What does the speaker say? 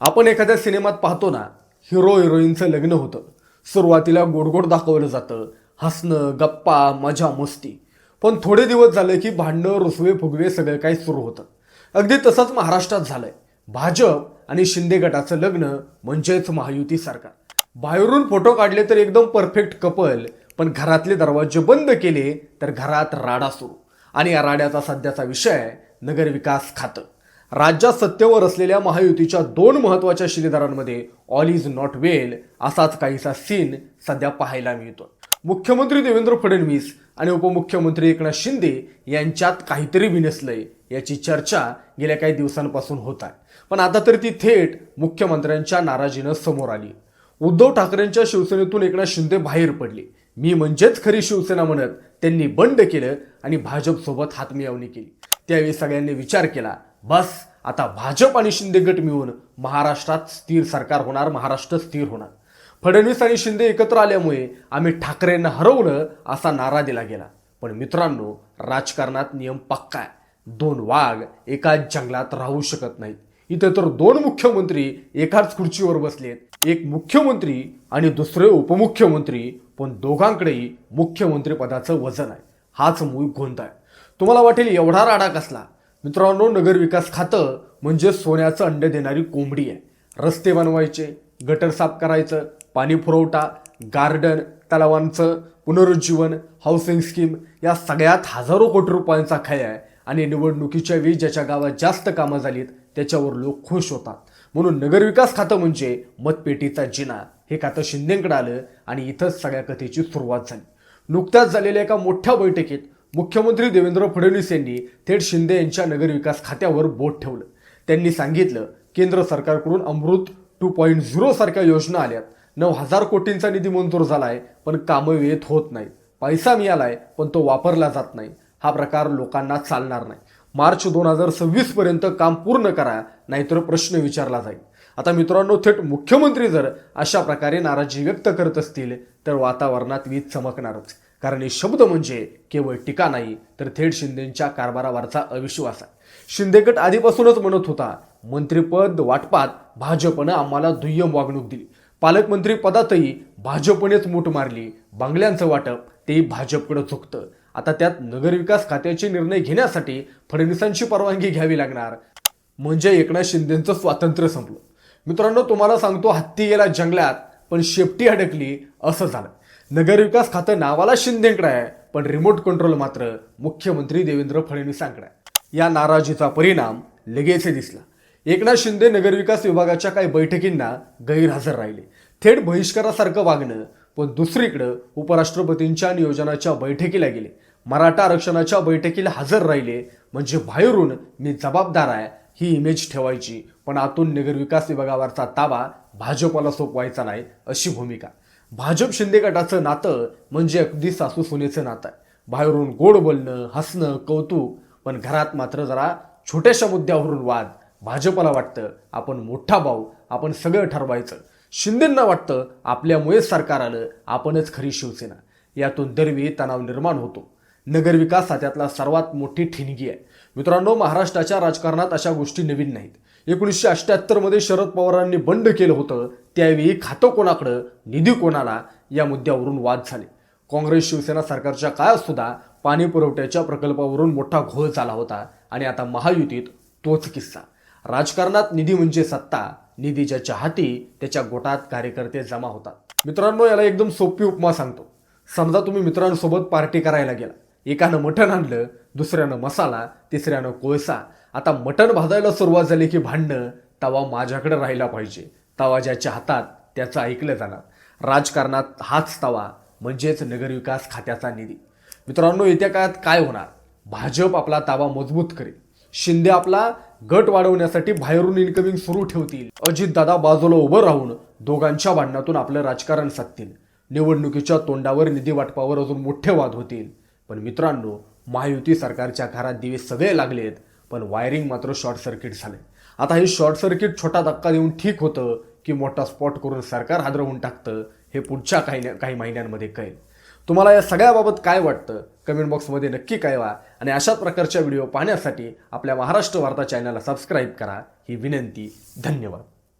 आपण एखाद्या सिनेमात पाहतो ना हिरो हिरोईनचं लग्न होतं. सुरुवातीला गोडगोड दाखवलं जातं. हसणं गप्पा मजा मस्ती. पण थोडे दिवस झाले की भांडणं रुसवे फुगवे सगळं काही सुरू होतं. अगदी तसंच महाराष्ट्रात झालंय. भाजप आणि शिंदे गटाचं लग्न म्हणजेच महायुती सरकार. बाहेरून फोटो काढले तर एकदम परफेक्ट कपल पण घरातले दरवाजे बंद केले तर घरात राडा सुरू. आणि या राड्याचा सध्याचा विषय नगरविकास खातं. राज्यात सत्तेवर असलेल्या महायुतीच्या दोन महत्त्वाच्या शिलेदारांमध्ये ऑल इज नॉट वेल असाच काहीसा सीन सध्या पाहायला मिळतो मुख्यमंत्री देवेंद्र फडणवीस आणि उपमुख्यमंत्री एकनाथ शिंदे यांच्यात काहीतरी विनसलंय याची चर्चा गेल्या काही दिवसांपासून होत आहे. पण आता तर ती थेट मुख्यमंत्र्यांच्या नाराजीनं समोर आली. उद्धव ठाकरेंच्या शिवसेनेतून एकनाथ शिंदे बाहेर पडले. मी म्हणजेच खरी शिवसेना म्हणत त्यांनी बंड केलं आणि भाजपसोबत हातमिळवणी केली. त्यावेळी सगळ्यांनी विचार केला बस आता भाजप आणि शिंदे गट मिळून महाराष्ट्रात स्थिर सरकार होणार महाराष्ट्र स्थिर होणार. फडणवीस आणि शिंदे एकत्र आल्यामुळे आम्ही ठाकरेंना हरवलं असा नारा दिला गेला. पण मित्रांनो राजकारणात नियम पक्का आहे. दोन वाघ एकाच जंगलात राहू शकत नाहीत. इथे तर दोन मुख्यमंत्री एकाच खुर्चीवर बसलेत एक मुख्यमंत्री आणि दुसरे उपमुख्यमंत्री पण दोघांकडेही मुख्यमंत्री पदाचं वजन आहे. हाच मूळ गोंध आहे. तुम्हाला वाटेल एवढा राडा कसला? मित्रांनो नगरविकास खातं म्हणजे सोन्याचं अंड देणारी कोंबडी आहे. रस्ते बनवायचे गटर साफ करायचं पाणी पुरवठा गार्डन तलावांचं पुनरुज्जीवन हाऊसिंग स्कीम या सगळ्यात हजारो कोटी रुपयांचा खेळ आहे. आणि निवडणुकीच्या वेळी ज्याच्या गावात जास्त कामं झालीत त्याच्यावर लोक खुश होतात. म्हणून नगरविकास खातं म्हणजे मतपेटीचा जिना. हे खातं शिंदेकडे आलं आणि इथंच सगळ्या कथेची सुरुवात झाली. नुकत्याच झालेल्या एका मोठ्या बैठकीत मुख्यमंत्री देवेंद्र फडणवीस यांनी थेट शिंदे यांच्या नगरविकास खात्यावर बोट ठेवलं. त्यांनी सांगितलं केंद्र सरकारकडून अमृत टू पॉईंट झिरो सारख्या योजना आल्यात. नऊ हजार कोटींचा निधी मंजूर झालाय पण कामं वेळेत होत नाहीत. पैसा मिळालाय पण तो वापरला जात नाही. हा प्रकार लोकांना चालणार नाही. मार्च दोन हजार सव्वीस पर्यंत काम पूर्ण करा नाहीतर प्रश्न विचारला जाईल. आता मित्रांनो थेट मुख्यमंत्री जर अशा प्रकारे नाराजी व्यक्त करत असतील तर वातावरणात वीज चमकणारच. कारण हे शब्द म्हणजे केवळ टीका नाही तर थेट शिंदेच्या कारभारावरचा अविश्वास आहे. शिंदेगट आधीपासूनच म्हणत होता मंत्रिपद वाटपात भाजपनं आम्हाला दुय्यम वागणूक दिली. पालकमंत्री पदातही भाजपनेच मूठ मारली. बांगल्यांचं वाटप ते भाजपकडे झुकतं आता त्यात नगरविकास खात्याचे निर्णय घेण्यासाठी फडणवीसांची परवानगी घ्यावी लागणार. म्हणजे एकनाथ शिंदेचं स्वातंत्र्य संपलं. मित्रांनो तुम्हाला सांगतो हत्ती गेला जंगलात पण शेपटी अडकली असं झालं. नगरविकास खातं नावाला शिंदेकडे आहे पण रिमोट कंट्रोल मात्र मुख्यमंत्री देवेंद्र फडणवीसांकडे आहे. या नाराजीचा परिणाम लगेच दिसला. एकनाथ शिंदे नगरविकास विभागाच्या काही बैठकींना गैरहजर राहिले. थेट बहिष्कारासारखं वागणं पण दुसरीकडं उपराष्ट्रपतींच्या नियोजनाच्या बैठकीला गेले. मराठा आरक्षणाच्या बैठकीला हजर राहिले म्हणजे बाहेरून मी जबाबदार आहे ही इमेज ठेवायची. पण आतून नगरविकास विभागावरचा ताबा भाजपला सोपवायचा नाही अशी भूमिका. भाजप शिंदे गटाचं नातं म्हणजे अगदी सासू सुनेचं नातं आहे. बाहेरून गोड बोलणं हसणं कौतुक पण घरात मात्र जरा छोट्याशा मुद्द्यावरून वाद. भाजपला वाटतं आपण मोठा भाऊ आपण सगळं ठरवायचं. शिंदेंना वाटतं आपल्यामुळेच सरकार आलं आपणच खरी शिवसेना. यातून दरवी तणाव निर्माण होतो. नगरविकास खात्यातला सर्वात मोठी ठिणगी आहे. मित्रांनो महाराष्ट्राच्या राजकारणात अशा गोष्टी नवीन नाहीत. एकोणीसशे अठ्ठ्याहत्तरमध्ये शरद पवारांनी बंड केलं होतं त्यावेळी खातं कोणाकडं निधी कोणाला या मुद्द्यावरून वाद झाले. काँग्रेस शिवसेना सरकारच्या काळात सुद्धा पाणी पुरवठ्याच्या प्रकल्पावरून मोठा घोळ झाला होता आणि आता महायुतीत तोच किस्सा. राजकारणात निधी म्हणजे सत्ता निधी ज्याच्या हाती त्याच्या गोटात कार्यकर्ते जमा होतात. मित्रांनो याला एकदम सोपी उपमा सांगतो. समजा तुम्ही मित्रांसोबत पार्टी करायला गेला. एकानं मटण आणलं दुसऱ्यानं मसाला तिसऱ्यानं कोळसा. आता मटण भाजायला सुरुवात झाली की भांडणं तवा माझ्याकडे राहिला पाहिजे. तवा ज्याच्या हातात त्याचं ऐकलं जाणार. राजकारणात हाच तवा म्हणजेच नगरविकास खात्याचा निधी. मित्रांनो येत्या काळात काय होणार? भाजप आपला ताबा मजबूत करेल. शिंदे आपला गट वाढवण्यासाठी बाहेरून इन्कमिंग सुरू ठेवतील. अजितदादा बाजूला उभं राहून दोघांच्या भांडणातून आपलं राजकारण साधतील. निवडणुकीच्या तोंडावर निधी वाटपावर अजून मोठे वाद होतील. पण मित्रांनो महायुती सरकारच्या घरात दिवे सगळे लागलेत. पण वायरिंग मात्र शॉर्ट सर्किट झाले आता हे शॉर्ट सर्किट छोटा धक्का देऊन ठीक होतं की मोठा स्पॉट करून सरकार हादरवून टाकतं हे पुढच्या काही काही महिन्यांमध्ये कळेल. तुम्हाला या सगळ्याबाबत काय वाटतं? कमेंट बॉक्समध्ये नक्की कळवा आणि अशाच प्रकारच्या व्हिडिओ पाहण्यासाठी आपल्या महाराष्ट्र वार्ता चॅनलला सबस्क्राईब करा. ही विनंती धन्यवाद.